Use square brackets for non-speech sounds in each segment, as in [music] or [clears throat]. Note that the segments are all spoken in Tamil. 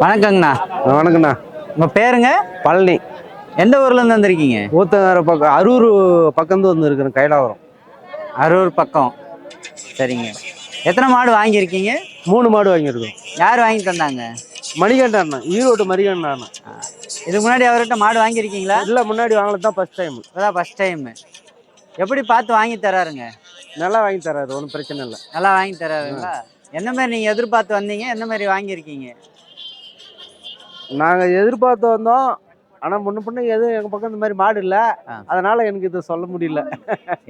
வணக்கங்கண்ணா. வணக்கண்ணா உங்க பேருங்க? பழனி. எந்த ஊர்ல இருந்து வந்திருக்கீங்க? ஊத்தங்கர பக்கம் அரூர் பக்கம் வந்து இருக்கிறேன் கைலாவரம். அரூர் பக்கம். சரிங்க. எத்தனை மாடு வாங்கியிருக்கீங்க? மூணு மாடு வாங்கியிருக்கோம். யார் வாங்கி தந்தாங்க? மணிகண்ட அண்ணன் ஈரோடு மணிகண்ட அண்ணன் இதுக்கு முன்னாடி அவர்கிட்ட மாடு வாங்கியிருக்கீங்களா? இல்லை முன்னாடி வாங்கினது தான் ஃபர்ஸ்ட் டைம் இப்போதான் ஃபர்ஸ்ட் டைம் எப்படி பார்த்து வாங்கி தராருங்க? நல்லா வாங்கி தராரு ஒன்றும் பிரச்சனை இல்லை. நல்லா வாங்கி தராருங்களா? என்ன மாதிரி நீங்க எதிர்பார்த்து வந்தீங்க? என்ன மாதிரி வாங்கியிருக்கீங்க? நாங்கள் எதிர்பார்த்து வந்தோம் ஆனால் முன்ன பின்ன எதுவும் எங்கள் பக்கம் இந்த மாதிரி மாடு இல்லை. அதனால எனக்கு இது சொல்ல முடியல.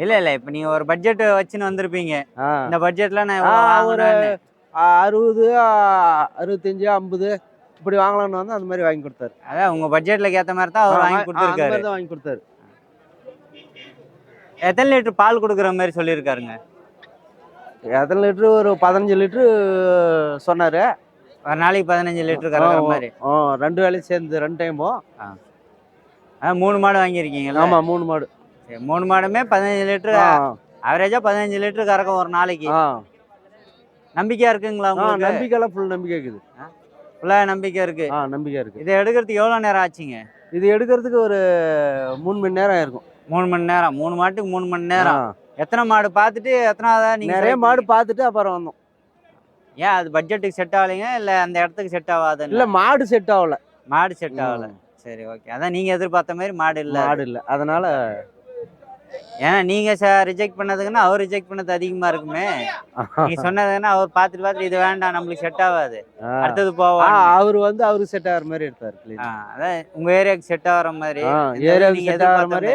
இல்ல இல்ல. இப்போ நீங்க ஒரு பட்ஜெட் வச்சுன்னு வந்திருப்பீங்க. இந்த பட்ஜெட்ல நான் ஒரு அறுபது அறுபத்தஞ்சு ஐம்பது இப்படி வாங்கலாம்னு வந்து அந்த மாதிரி வாங்கி கொடுத்தாரு. அதான் உங்க பட்ஜெட்ல ஏத்த மாதிரி தான் அவர் வாங்கி கொடுத்துருக்காரு. வாங்கி கொடுத்தாரு. எத்தனை லிட்டர் பால் கொடுக்குற மாதிரி சொல்லியிருக்காருங்க? எத்தனை லிட்ரு ஒரு பதினஞ்சு லிட்ரு சொன்னார். ஒரு நாளைக்கு பதினஞ்சு லிட்டர் கறக்குற மாதிரி. ஆ ரெண்டு வேலையும் சேர்ந்து ரெண்டு டைமும் மூணு மாடு வாங்கியிருக்கீங்களா ஆமாம் மூணு மாடு. மூணு மாடுமே பதினஞ்சு லிட்டர் ஆ. ஆவரேஜா பதினஞ்சு லிட்டர் கறக்கும் ஒரு நாளைக்கு. நம்பிக்கையா இருக்குங்களா நம்பிக்கைலாம் ஃபுல் நம்பிக்கை இருக்குது. ஃபுல்லா நம்பிக்கை இருக்கு. ஆ நம்பிக்கை இருக்குது இதை எடுக்கிறதுக்கு எவ்வளவு நேரம் ஆச்சுங்க? இது எடுக்கிறதுக்கு ஒரு மூணு மணி நேரம் இருக்கும் மூணு மணி நேரம். மூணு மாட்டுக்கு மூணு மணி நேரம். எத்தனை மாடு பார்த்துட்டு எத்தனாவதா நீங்க நிறைய மாடு? பார்த்துட்டு அப்புறம் வந்தோம். ஏன் அது பட்ஜெட்டுக்கு செட் ஆகலைங்க இல்ல அந்த இடத்துக்கு செட் ஆகாது இல்லை மாடு செட் ஆகல. மாடு செட் ஆகல. சரி ஓகே அதான் நீங்க எதிர்பார்த்த மாதிரி மாடு இல்ல மாடு இல்லை. அதனால ஏன்னா நீங்க ரிஜெக்ட் பண்ணதுக்குன்னா அவர் ரிஜெக்ட் பண்ணது அதிகமா இருக்குமே. நீங்க சொன்னதுன்னா அவர் பார்த்துட்டு பார்த்துட்டு இது வேண்டாம் நம்மளுக்கு செட் ஆகாது. அடுத்தது போவாங்க அவர் வந்து அவருக்கு செட் ஆகிற மாதிரி எடுத்தாரு அதான் உங்க ஏரியாவுக்கு செட் ஆகுற மாதிரி. ஏரியாவுக்கு செட் ஆகிற மாதிரி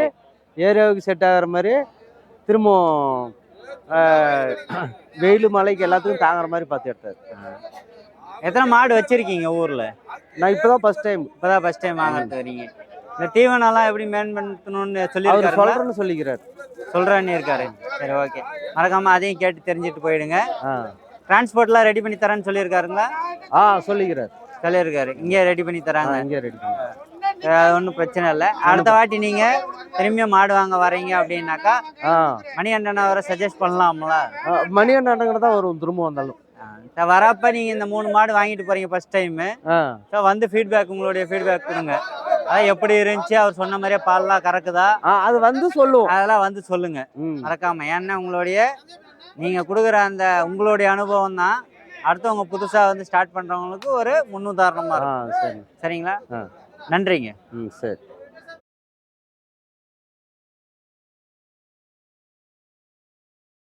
ஏரியாவுக்கு செட் ஆகிற மாதிரி திரும்பவும் [clears throat] வெயில் மழைக்கு எல்லாத்துக்கும் தாங்குற மாதிரி பார்த்து எடுத்தாரு. எத்தனை மாடு வச்சிருக்கீங்க ஊர்ல? நான் இப்பதான் ஃபர்ஸ்ட் டைம் இப்பதான் ஃபர்ஸ்ட் டைம் வாங்கிட்டு வரீங்க இந்த தீவனம்லாம் எப்படி மேன்படுத்தணும்னு அவர் சொல்லியிருக்காரு சொல்றேன்னு சொல்லிக்கிறாரு. சொல்றேன்னு இருக்காரு. சரி ஓகே மறக்காம அதையும் கேட்டு தெரிஞ்சுட்டு போயிடுங்க. டிரான்ஸ்போர்ட்லாம் ரெடி பண்ணி தரேன்னு சொல்லியிருக்காருங்களா? ஆ சொல்லிக்கிறாரு. சொல்லியிருக்காரு. இங்கே ரெடி பண்ணி தராங்க. இங்கே ரெடி பண்ணி அது ஒன்றும் பிரச்சனை இல்லை. அடுத்த வாட்டி நீங்க திரும்பியும் மாடு வாங்க வரீங்க அப்படின்னாக்கா ஆ. மணிகண்டன் அவரை சஜஸ்ட் பண்ணலாம்ல. ஆ, மணிகண்டனங்கிட்ட தான் வரும் திரும்ப வந்தாலும். வரப்ப நீங்க இந்த மூணு மாடு வாங்கிட்டு போறீங்க ஃபர்ஸ்ட் டைம் ஸோ வந்து ஃபீட்பேக் உங்களுடைய ஃபீட்பேக் கொடுங்க. அதான் எப்படி இருந்துச்சு? அவர் சொன்ன மாதிரியே பால்லாம் கறக்குதா? அது வந்து சொல்லுவோம் அதெல்லாம் வந்து சொல்லுங்க. மறக்காம. ஏன்னா உங்களுடைய நீங்க கொடுக்குற அந்த உங்களுடைய அனுபவம் தான். அடுத்தவங்க புதுசா வந்து ஸ்டார்ட் பண்றவங்களுக்கு ஒரு முன்னுதாரணமா இருக்கும். சரி. சரிங்களா. நன்றிங்க. ம் சரி.